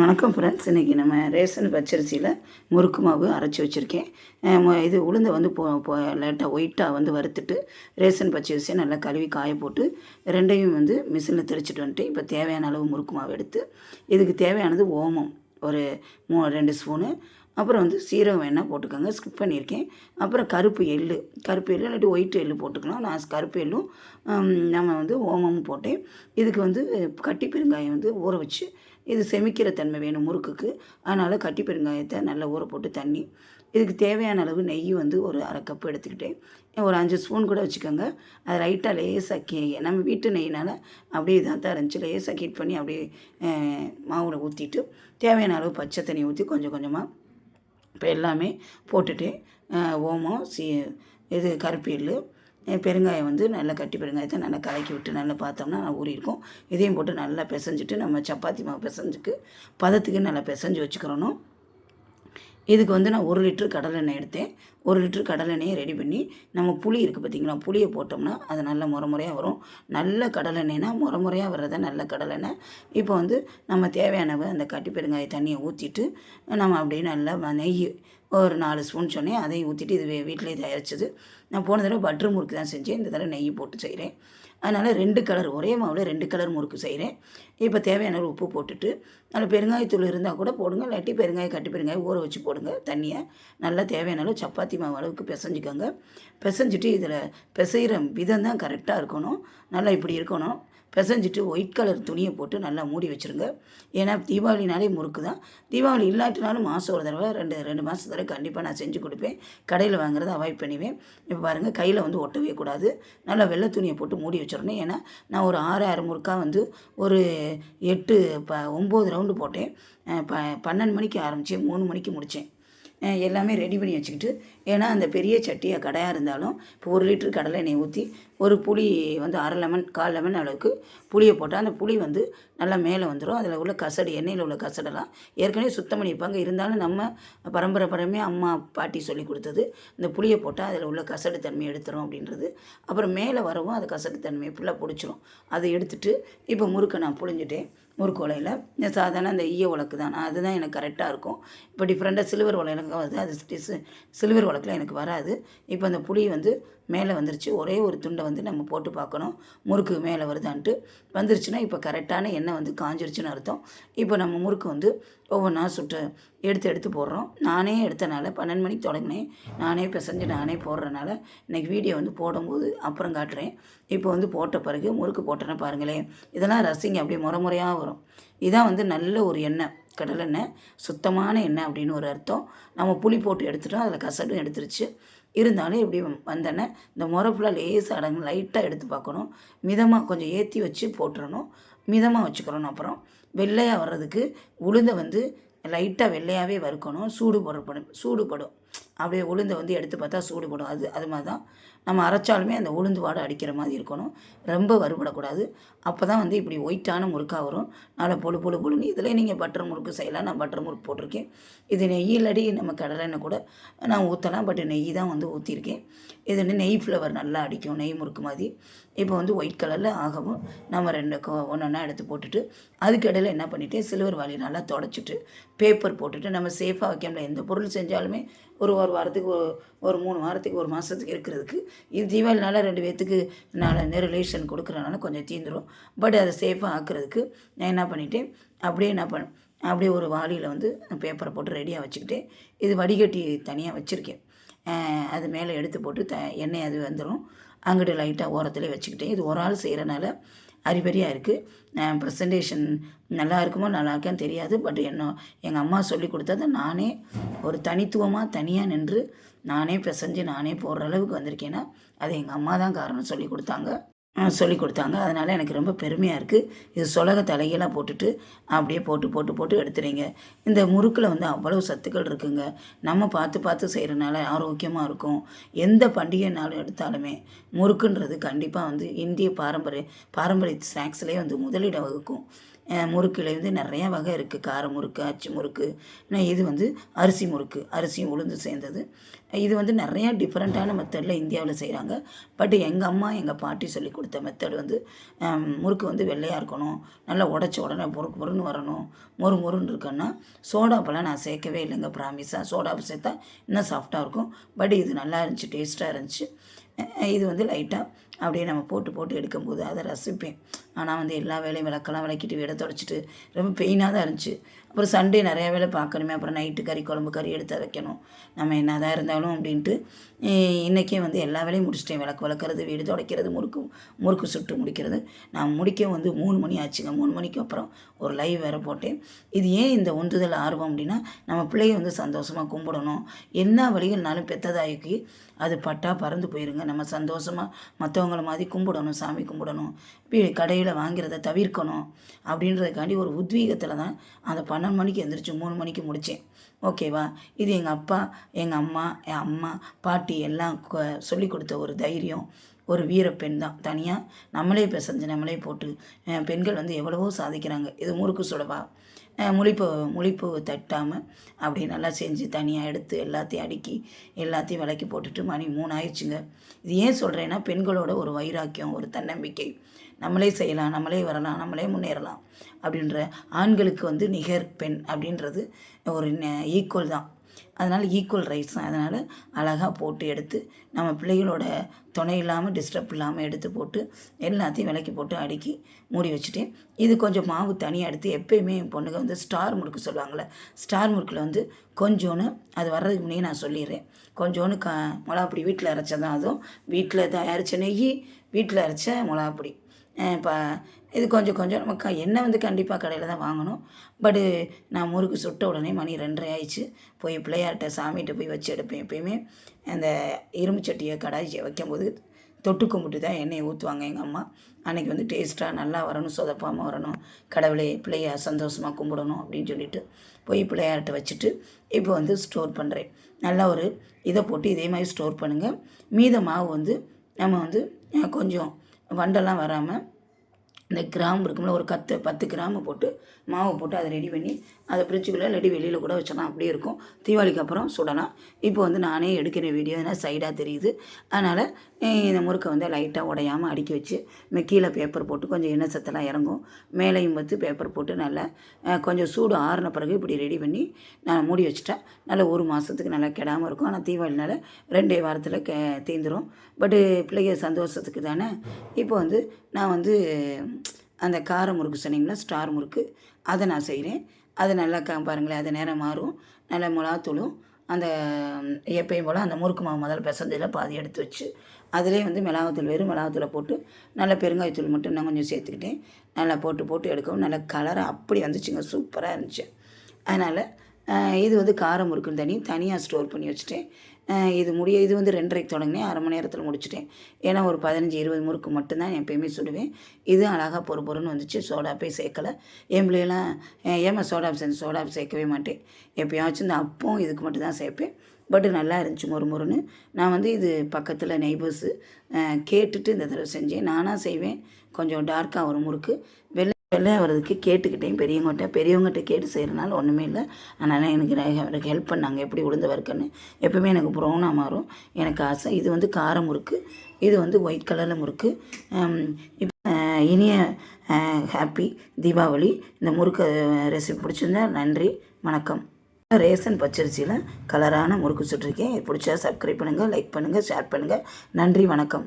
வணக்கம் ஃப்ரெண்ட்ஸ் இன்றைக்கி நம்ம ரேஷன் பச்சரிசியில் முறுக்கு மாவு அரைச்சி வச்சுருக்கேன். இது உளுந்தை வந்து போ போ ஒயிட்டாக வந்து வறுத்துட்டு ரேஷன் பச்சரிசியை நல்லா கழுவி காய போட்டு ரெண்டையும் வந்து மிஷினில் தெளிச்சிட்டு வந்துட்டு இப்போ தேவையான அளவு முறுக்கு மாவு எடுத்து இதுக்கு தேவையானது ஓமம். ஒரு மூ ரெண்டு ஸ்பூனு அப்புறம் வந்து சீரகம் வேணால் போட்டுக்கோங்க. ஸ்கிப் பண்ணியிருக்கேன். அப்புறம் கருப்பு எள்ளு. கருப்பு எள்ளு இல்லாட்டி ஒயிட் எள்ளு போட்டுக்கலாம். நான் கருப்பு எள்ளும் நம்ம வந்து ஓமமும் போட்டேன். இதுக்கு வந்து கட்டி பெருங்காயம் வந்து ஊற வச்சு இது செமிக்கிற தன்மை வேணும் முறுக்குக்கு. அதனால் கட்டி பெருங்காயத்தை நல்லா ஊற போட்டு தண்ணி. இதுக்கு தேவையான அளவு நெய் வந்து ஒரு அரை கப்பு எடுத்துக்கிட்டேன். ஒரு அஞ்சு ஸ்பூன் கூட வச்சுக்கோங்க. அது லைட்டாக லேசாக கே நம்ம வீட்டு நெய்னால் அப்படியே இதாக தான் இருந்துச்சு. லேசாக ஹீட் பண்ணி அப்படியே மாவில் ஊற்றிட்டு தேவையான அளவு பச்சை தண்ணி ஊற்றி கொஞ்சம் கொஞ்சமாக இப்போ எல்லாமே போட்டுட்டு ஓமம் சி இது கருப்பு பெருங்காயம் வந்து நல்லா கட்டி பெருங்காயத்தை நல்லா கலக்கி விட்டு நல்லா பார்த்தோம்னா நல்லா ஊறியிருக்கும். இதையும் போட்டு நல்லா பிசைஞ்சிட்டு நம்ம சப்பாத்தி மாவு பிசைஞ்சுக்கு பதத்துக்கு நல்லா பிசைஞ்சு வச்சுக்கிறணும். இதுக்கு வந்து நான் ஒரு லிட்ரு கடலெண்ணெய் எடுத்தேன். ஒரு லிட்ரு கடலெண்ணெயை ரெடி பண்ணி நம்ம புளி இருக்குது பார்த்தீங்களா புளியை போட்டோம்னா அது நல்ல முறை முறையாக வரும். நல்ல கடலெண்ணெய்னா முறை முறையாக வர்றத நல்ல கடலெண்ணெய் இப்போ வந்து நம்ம தேவையானவ அந்த கட்டி பெருங்காய தண்ணியை ஊற்றிட்டு நம்ம அப்படியே நல்லா நெய் ஒரு நாலு ஸ்பூன் சொன்னேன். அதையும் ஊற்றிட்டு இது வீட்டிலே தயாரிச்சது. நான் போன தடவை பட்டர் முறுக்கு தான் செஞ்சேன். இந்த தடவை நெய் போட்டு செய்கிறேன் அதனால் ரெண்டு கலர் ஒரே மாவில் ரெண்டு கலர் முறுக்கு செய்கிறேன் இப்போ தேவையான அளவு உப்பு போட்டுட்டு அதில் பெருங்காயத்தூள் இருந்தால் கூட போடுங்க இல்லாட்டி பெருங்காயம் கட்டி பெருங்காயம் ஊற வச்சு போடுங்க தண்ணியை. நல்லா தேவையான அளவு சப்பாத்தி மாவு அளவுக்கு பிசைஞ்சிக்கோங்க. பிசைஞ்சிட்டு இதில் பிசைகிற விதம் தான் கரெக்டாக இருக்கணும். நல்லா இப்படி இருக்கணும். பிசைஞ்சிட்டு ஒயிட் கலர் துணியை போட்டு நல்லா மூடி வச்சுருங்க. ஏன்னா தீபாவளினாலே முறுக்கு தான் தீபாவளி இல்லாட்டினாலும் மாதம் ஒரு தடவை ரெண்டு ரெண்டு மாதம் தடவை கண்டிப்பாக நான் செஞ்சு கொடுப்பேன். கடையில் வாங்குறதை அவாய்ட் பண்ணுவேன் இப்போ பாருங்கள் கையில் வந்து ஒட்டவே கூடாது. நல்லா வெள்ளை துணியை போட்டு மூடி வச்சிடணும். ஏன்னா நான் ஒரு ஆறு ஆறு முறுக்கா வந்து ஒரு எட்டு ப ஒம்பது ரவுண்டு போட்டேன். ப பன்னெண்டு மணிக்கு ஆரம்பித்தேன் மூணு மணிக்கு முடித்தேன் எல்லாமே ரெடி பண்ணி வச்சுக்கிட்டு ஏன்னா அந்த பெரிய சட்டியாக கடையாக இருந்தாலும் இப்போ ஒரு லிட்டர் கடலை எண்ணெய் ஊற்றி ஒரு புளி வந்து அரை லெமன் கால் லெமன் அளவுக்கு புளியை போட்டால் அந்த புளி வந்து நல்லா மேலே வந்துடும் அதில் உள்ள கசடு எண்ணெயில் உள்ள கசடெல்லாம் ஏற்கனவே சுத்தம் பண்ணி வைப்பாங்க இருந்தாலும் நம்ம பரம்பரை பரமே அம்மா பாட்டி சொல்லி கொடுத்தது இந்த புளியை போட்டால் அதில் உள்ள கசடு தன்மை எடுத்துரும் அப்படின்றது. அப்புறம் மேலே வரவும் அது கசடு தன்மையை ஃபுல்லாக பிடிச்சிரும். அதை எடுத்துட்டு இப்போ முறுக்கை நான் புழிஞ்சிட்டேன். முறுக்கு உலையில் இந்த சாதாரண அந்த ஈய உலக்கு தான். அதுதான் எனக்கு கரெக்டாக இருக்கும். இப்போ டிஃப்ரெண்ட்டாக சில்வர் உலையில வருது. அது சில்வர் உலக்கில் எனக்கு வராது. இப்போ அந்த புளி வந்து மேலே வந்துருச்சு. ஒரே ஒரு துண்டை வந்து நம்ம போட்டு பார்க்கணும். முறுக்கு மேலே வருதான்ட்டு. வந்துருச்சுன்னா இப்போ கரெக்டான எண்ணெய் வந்து காஞ்சிருச்சுன்னு அர்த்தம். இப்போ நம்ம முறுக்கு வந்து ஒவ்வொன்றா சுட்டு எடுத்து எடுத்து போடுறோம். நானே எடுத்தனால பன்னெண்டு மணிக்கு தொடங்கினேன். நானே பிசைஞ்சு நானே போடுறனால இன்னைக்கு வீடியோ வந்து போடும்போது அப்புறம் காட்டுறேன். இப்போ வந்து போட்ட பிறகு முறுக்கு போட்டேன்னா பாருங்களேன். இதெல்லாம் ரசிங்க. அப்படியே முறை முறையாக வரும். இதான் வந்து நல்ல ஒரு எண்ணெய். கடலெண்ணெய். சுத்தமான எண்ணெய் அப்படின்னு ஒரு அர்த்தம். நம்ம புளி போட்டு எடுத்துட்டோம். அதில் கசடும் எடுத்துருச்சு. இருந்தாலும் இப்படி வந்தோடனே இந்த முறை ஃபுல்லாக லேசாக அடங்கு லைட்டாக எடுத்து பார்க்கணும். மிதமாக கொஞ்சம் ஏற்றி வச்சு போட்டுறணும். மிதமாக வச்சுக்கிறணும் அப்புறம். வெள்ளையாக வர்றதுக்கு உளுந்தை வந்து லைட்டாக வெள்ளையாகவே வறுக்கணும். சூடு போடப்படும் சூடுபடும் அப்படியே உளுந்தை வந்து எடுத்து பார்த்தா சூடுபடும். அது அது மாதிரி தான் நம்ம அரைச்சாலுமே அந்த உளுந்து வாடை அடிக்கிற மாதிரி இருக்கணும். ரொம்ப வறுபடக்கூடாது. அப்போ தான் வந்து இப்படி ஒயிட்டான முறுக்காக வரும். நல்லா பொழு பொழு பொழுன்னு இதில் நீங்கள் பட்டர் முறுக்கு செய்யலாம். நான் பட்டர் முறுக்கு போட்டிருக்கேன். இது நெய் இல்லாடி நம்ம கடலெண்ணெய் கூட நான் ஊற்றலாம் பட் நெய் தான் வந்து ஊற்றிருக்கேன் இது வந்து நெய் ஃப்ளவர் நல்லா அடிக்கும். நெய் முறுக்கு மாதிரி. இப்போ வந்து ஒயிட் கலரில் ஆகவும் நம்ம ரெண்டு ஒன்று ஒன்றா எடுத்து போட்டுட்டு அதுக்கு இடையில என்ன பண்ணிவிட்டு சில்வர் வாளி நல்லா தொடச்சிட்டு பேப்பர் போட்டுட்டு நம்ம சேஃபாக வைக்காமல எந்த பொருள் செஞ்சாலுமே ஒரு ஒரு வாரத்துக்கு ஒரு ஒரு மூணு வாரத்துக்கு ஒரு மாதத்துக்கு இருக்கிறதுக்கு இது தீபாவளினால ரெண்டு பேர்த்துக்கு நான் ரிலேஷன் கொடுக்குறனால கொஞ்சம் தீந்துடும் பட் அதை சேஃபாக ஆக்குறதுக்கு நான் என்ன பண்ணிட்டேன் அப்படியே என்ன பண்ண அப்படியே ஒரு வாளியில் வந்து பேப்பரை போட்டு ரெடியாக வச்சுக்கிட்டேன் இது வடிகட்டி தனியாக வச்சுருக்கேன். அது மேலே எடுத்து போட்டு த எண்ணெய் அது வந்துடும் அங்கிட்டு லைட்டாக ஓரத்துலேயே வச்சுக்கிட்டேன். இது ஒரு ஆள் செய்கிறனால அறிபறியாக இருக்குது ப்ரெசன்டேஷன் நல்லா இருக்குமோ நல்லா இருக்கான்னு தெரியாது. பட் என்ன எங்கள் அம்மா சொல்லி கொடுத்ததை நானே ஒரு தனித்துவமாக தனியாக நின்று நானே பிசைஞ்சு நானே போடுற அளவுக்கு வந்திருக்கேன்னா அது எங்கள் அம்மா தான் காரணம் சொல்லி கொடுத்தாங்க. சொல்லி கொடுத்தாங்க. அதனால் எனக்கு ரொம்ப பெருமையாக இருக்குது இது சொலக தலையெல்லாம் போட்டுட்டு அப்படியே போட்டு போட்டு போட்டு எடுத்துறீங்க. இந்த முறுக்கில் வந்து அவ்வளவு சத்துக்கள் இருக்குங்க. நம்ம பார்த்து பார்த்து செய்கிறனால ஆரோக்கியமாக இருக்கும். எந்த பண்டிகைனாலும் எடுத்தாலுமே முறுக்குன்றது கண்டிப்பாக வந்து இந்திய பாரம்பரிய பாரம்பரிய ஸ்நாக்ஸ்லேயே வந்து முதலிடம் வகுக்கும். முறுக்குல வந்து நிறையா வகை இருக்குது கார முறுக்கு அச்சு முறுக்கு இது வந்து அரிசி முறுக்கு அரிசியும் உளுந்து சேர்ந்தது. இது வந்து நிறையா டிஃப்ரெண்ட்டான மெத்தடில் இந்தியாவில் செய்கிறாங்க பட் எங்கள் அம்மா எங்கள் பாட்டி சொல்லி கொடுத்த மெத்தட் வந்து முறுக்கு வந்து வெள்ளையாக இருக்கணும் நல்லா உடச்ச உடனே பொறுக்கு பொருன்னு வரணும். மொறு மொறுன்னு இருக்குன்னா சோடாப்பெல்லாம் நான் சேர்க்கவே இல்லைங்க ப்ராமிஸாக சோடாப்பு சேர்த்தா இன்னும் சாஃப்டாக இருக்கும். பட் இது நல்லா இருந்துச்சு டேஸ்ட்டாக இருந்துச்சு. இது வந்து லைட்டாக அப்படியே நம்ம போட்டு போட்டு எடுக்கும்போது அதை ரசிப்பேன். ஆனால் வந்து எல்லா வேலையும் விளக்கெல்லாம் விளக்கிட்டு வீடை தொடச்சிட்டு ரொம்ப பெயினாக தான் இருந்துச்சு. அப்புறம் சண்டே நிறையா வேலை பார்க்கணுமே. அப்புறம் நைட்டு கறி குழம்பு கறி எடுத்து வைக்கணும். நம்ம என்ன தான் இருந்தாலும் அப்படின்ட்டு இன்றைக்கே வந்து எல்லா வேலையும் முடிச்சிட்டேன். விளக்கு வளர்க்குறது வீடு துடைக்கிறது முறுக்கு முறுக்கு சுட்டு முடிக்கிறது. நான் முடிக்க வந்து மூணு மணி ஆச்சுங்க. மூணு மணிக்கு அப்புறம் ஒரு லைவ் வேறு போட்டேன். இது ஏன் இந்த ஒன்றுதல் ஆர்வம் அப்படின்னா நம்ம பிள்ளைய வந்து சந்தோஷமாக கும்பிடணும். என்ன வழிகள்னாலும் பெத்ததாய்க்கு அது பட்டா பறந்து போயிருங்க. நம்ம சந்தோஷமாக மற்றவங்கள மாதிரி கும்பிடணும் சாமி கும்பிடணும். கடையில் கடையில் வாங்கிறத தவிர்க்கணும் அப்படின்றதுக்காண்டி ஒரு உத்வீகத்தில் தான் அந்த பன்னெண்டு மணிக்கு எந்திரிச்சு மூணு மணிக்கு முடித்தேன் ஓகேவா இது எங்கள் அப்பா எங்கள் அம்மா என் அம்மா பாட்டி எல்லாம் சொல்லி கொடுத்த ஒரு தைரியம். ஒரு வீரப்பெண் தான். தனியாக நம்மளே பிசைஞ்சு நம்மளே போட்டு பெண்கள் வந்து எவ்வளவோ சாதிக்கிறாங்க. இது முறுக்கு சுடவா? முழிப்பு முழிப்பு தட்டாமல் அப்படி நல்லா செஞ்சு தனியாக எடுத்து எல்லாத்தையும் அடுக்கி எல்லாத்தையும் விளக்கி போட்டுட்டு மணி மூணு ஆயிடுச்சுங்க. இது ஏன் சொல்கிறேன்னா பெண்களோட ஒரு வைராக்கியம் ஒரு தன்னம்பிக்கை. நம்மளே செய்யலாம் நம்மளே வரலாம் நம்மளே முன்னேறலாம் அப்படின்ற ஆண்களுக்கு வந்து நிகர் பெண் அப்படின்றது ஒரு ஈக்குவல் தான். அதனால் ஈக்குவல் ரைட்ஸ் தான். அதனால் அழகாக போட்டு எடுத்து நம்ம பிள்ளைகளோட துணை இல்லாமல் டிஸ்டர்ப் இல்லாமல் எடுத்து போட்டு எல்லாத்தையும் விலக்கி போட்டு அடுக்கி மூடி வச்சுட்டு இது கொஞ்சம் மாவு தனியாக எடுத்து எப்பயுமே என் பொண்ணுங்க வந்து ஸ்டார் முறுக்கு சொல்லுவாங்கள்ல ஸ்டார் முறுக்கில் வந்து கொஞ்சோன்னு அது வர்றதுக்கு முன்னே நான் சொல்லிடுறேன். கொஞ்சோன்னு க மிளகாப்பொடி வீட்டில் அரைச்சதான் அதுவும் வீட்டில் தயாரித்த நெய் வீட்டில் அரைச்ச மிளகாப்பொடி. இப்போ இது கொஞ்சம் கொஞ்சம் நமக்கு எண்ணெய் வந்து கண்டிப்பாக கடையில் தான் வாங்கணும். பட்டு நான் முறுக்கு சுட்ட உடனே மணி ரெண்டரை ஆயிடுச்சு. போய் பிள்ளையார்கிட்ட சாமிகிட்ட போய் வச்சு எடுப்பேன் எப்பயுமே. அந்த இரும்பு சட்டியை கடாய் வைக்கும்போது தொட்டு கும்பிட்டு தான் எண்ணெயை ஊற்றுவாங்க எங்கள் அம்மா. அன்றைக்கி வந்து டேஸ்ட்டாக நல்லா வரணும் சொதப்பாமல் வரணும். கடவுளே பிள்ளையா சந்தோஷமாக கும்பிடணும் அப்படின்னு சொல்லிட்டு போய் பிள்ளையார்கிட்ட வச்சுட்டு இப்போ வந்து ஸ்டோர் பண்ணுறேன் நல்லா ஒரு இதை போட்டு இதே மாதிரி ஸ்டோர் பண்ணுங்கள் மீத மாவு வந்து நம்ம வந்து கொஞ்சம் வண்டெல்லாம் வராமல் இந்த கிராம்பு இருக்கும்ல ஒரு கத்து பத்து கிராம்பு போட்டு மாவு போட்டு அதை ரெடி பண்ணி அதை ஃப்ரிட்ஜுக்குள்ளே இல்லாட்டி வெளியில் கூட வச்சிடலாம். அப்படியே இருக்கும். தீபாவளிக்கு அப்புறம் சுடலாம். இப்போ வந்து நானே எடுக்கிற வீடியோ ஏன்னா சைடாக தெரியுது. அதனால் இந்த முறுக்கை வந்து லைட்டாக உடையாமல் அடுக்கி வச்சு கீழே பேப்பர் போட்டு கொஞ்சம் எண்ணெய் சத்தெல்லாம் இறங்கும். மேலேயும் பார்த்து பேப்பர் போட்டு நல்லா கொஞ்சம் சூடு ஆறின பிறகு இப்படி ரெடி பண்ணி நான் மூடி வச்சுட்டேன் நல்லா ஒரு மாதத்துக்கு நல்லா கெடாமல் இருக்கும். ஆனால் தீபாவளினால ரெண்டே வாரத்தில் கே தீந்துடும் பட்டு பிள்ளைங்க சந்தோஷத்துக்கு தானே? இப்போ வந்து நான் வந்து அந்த கார முறுக்கு சொன்னீங்கன்னா ஸ்டார் முறுக்கு. அதை நான் செய்கிறேன் அது நல்லா க பாருங்களேன் அது நேரம் மாறும். நல்லா மிளகாத்தூளும் அந்த எப்பயும் போல் அந்த முறுக்கு மாவு முதல்ல பிசைஞ்சதில் பாதி எடுத்து வச்சு அதிலே வந்து மிளகாத்தூள் வெறும் மிளகாத்தூளை போட்டு நல்லா பெருங்காயத்தூள் மட்டும் நான் கொஞ்சம் சேர்த்துக்கிட்டேன். நல்லா போட்டு போட்டு எடுக்கவும் நல்லா கலராக அப்படி வந்துச்சுங்க. சூப்பராக இருந்துச்சு. அதனால் இது வந்து காரம் முறுக்குன்னு தனி தனியாக ஸ்டோர் பண்ணி வச்சுட்டேன். இது முடிய இது வந்து ரெண்டரைக்கு தொடங்கினேன் அரை மணி நேரத்தில் முடிச்சிட்டேன். ஏன்னா ஒரு பதினஞ்சு இருபது முறுக்கு மட்டும்தான் எப்பயுமே சுடுவேன். இது அழகாக பொறு பொறுன்னு வந்துச்சு சோடாப்பே சேர்க்கலை. என் பிள்ளையெல்லாம் ஏமா ஏம்மா சோடாப் செஞ்சு சோடாப் சேர்க்கவே மாட்டேன். எப்பயாச்சும் இந்த அப்பம் இதுக்கு மட்டும் தான் சேர்ப்பேன். பட்டு நல்லா இருந்துச்சு மொறு மொறுன்னு. நான் வந்து இது பக்கத்தில் நெய்பர்ஸு கேட்டுட்டு இந்த தடவை செஞ்சேன். நானாக செய்வேன் கொஞ்சம் டார்க்காக ஒரு முறுக்கு. வெள்ளை வெள்ளை வர்றதுக்கு கேட்டுக்கிட்டேன். பெரியவங்ககிட்ட பெரியவங்ககிட்ட கேட்டு செய்கிறனால ஒன்றுமே இல்லை. அதனால் எனக்கு எனக்கு ஹெல்ப் பண்ணாங்க. எப்படி உளுந்து வறுக்கன்னு எப்பவுமே எனக்கு ப்ரௌனாக மாறும். எனக்கு ஆசை. இது வந்து கார முறுக்கு. இது வந்து ஒயிட் கலரில் முறுக்கு. இப்போ இனிய ஹாப்பி தீபாவளி. இந்த முறுக்கு ரெசிபி பிடிச்சிருந்தா நன்றி வணக்கம். ரேசன் பச்சரிசியில் கலரான முறுக்கு சுட்டிருக்கேன். பிடிச்சா சப்ஸ்கிரைப் பண்ணுங்கள் லைக் பண்ணுங்கள் ஷேர் பண்ணுங்கள் நன்றி வணக்கம்.